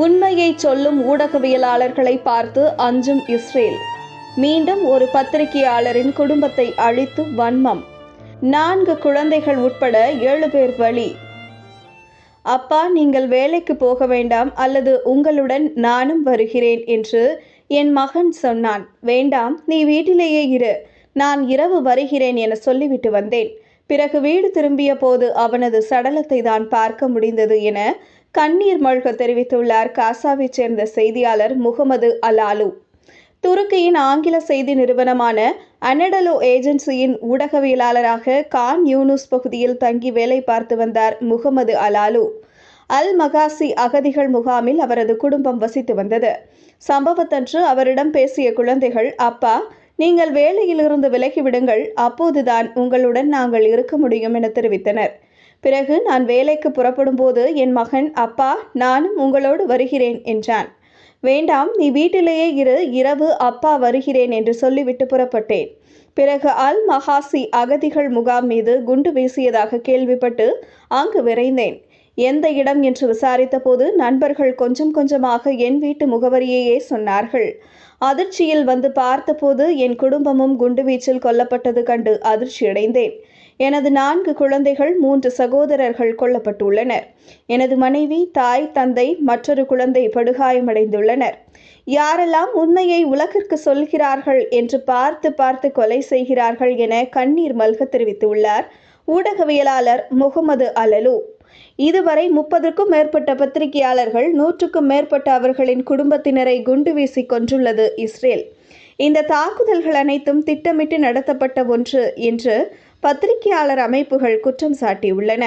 உண்மையை சொல்லும் ஊடகவியலாளர்களை பார்த்து அஞ்சும் இஸ்ரேல். மீண்டும் ஒரு பத்திரிகையாளரின் குடும்பத்தை அழித்து வன்மம். நான்கு குழந்தைகள் உட்பட ஏழு பேர் பலி. அப்பா நீங்கள் வேலைக்கு போக வேண்டாம் அல்லது உங்களுடன் நானும் வருகிறேன் என்று என் மகன் சொன்னான். வேண்டாம் நீ வீட்டிலேயே இரு. நான் இரவு வருகிறேன் என சொல்லிவிட்டு வந்தேன். பிறகு வீடு திரும்பிய போது அவனது சடலத்தை தான் பார்க்க முடிந்தது என கண்ணீர் மல்க தெரிவித்துள்ளார். காசாவைச் சேர்ந்த செய்தியாளர் முகமது அலாலு. துருக்கியின் ஆங்கில செய்தி நிறுவனமான அனடலோ ஏஜென்சியின் ஊடகவியலாளராக கான் யூனுஸ் பகுதியில் தங்கி வேலை பார்த்து வந்தார் முகமது அலாலு. அல் மகாசி அகதிகள் முகாமில் அவரது குடும்பம் வசித்து வந்தது. சம்பவத்தன்று அவரிடம் பேசிய குழந்தைகள் அப்பா நீங்கள் வேலையிலிருந்து விலகிவிடுங்கள். அப்போதுதான் உங்களுடன் நாங்கள் இருக்க முடியும் என தெரிவித்தனர். பிறகு நான் வேலைக்கு புறப்படும் போது என் மகன் அப்பா நானும் உங்களோடு வருகிறேன் என்றான். வேண்டாம் நீ வீட்டிலேயே இரு இரவு அப்பா வருகிறேன் என்று சொல்லிவிட்டு புறப்பட்டேன். பிறகு அல் மஹாசி அகதிகள் முகாம் மீது குண்டு வீசியதாக கேள்விப்பட்டு அங்கு விரைந்தேன். எந்த இடம்? என்று விசாரித்தபோது நண்பர்கள் கொஞ்சம் கொஞ்சமாக என் வீட்டு முகவரியையே சொன்னார்கள். அதிர்ச்சியில் வந்து பார்த்தபோது என் குடும்பமும் குண்டுவீச்சில் கொல்லப்பட்டது கண்டு அதிர்ச்சியடைந்தேன். எனது நான்கு குழந்தைகள் மூன்று சகோதரர்கள் கொல்லப்பட்டுள்ளனர். எனது மனைவி தாய் தந்தை மற்றொரு குழந்தை படுகாயமடைந்துள்ளனர். யாரெல்லாம் உண்மையை உலகிற்கு சொல்கிறார்கள் என்று பார்த்து பார்த்து கொலை செய்கிறார்கள் என கண்ணீர் மல்க தெரிவித்துள்ளார் ஊடகவியலாளர் முகமது அலலு. இதுவரை முப்பதுக்கும் மேற்பட்ட பத்திரிகையாளர்கள் நூற்றுக்கும் மேற்பட்ட அவர்களின் குடும்பத்தினரை குண்டு வீசி கொன்றுள்ளது இஸ்ரேல். இந்த தாக்குதல்கள் அனைத்தும் திட்டமிட்டு நடத்தப்பட்ட ஒன்று என்று பத்திரிகையாளர் அமைப்புகள் குற்றம் சாட்டியுள்ளன.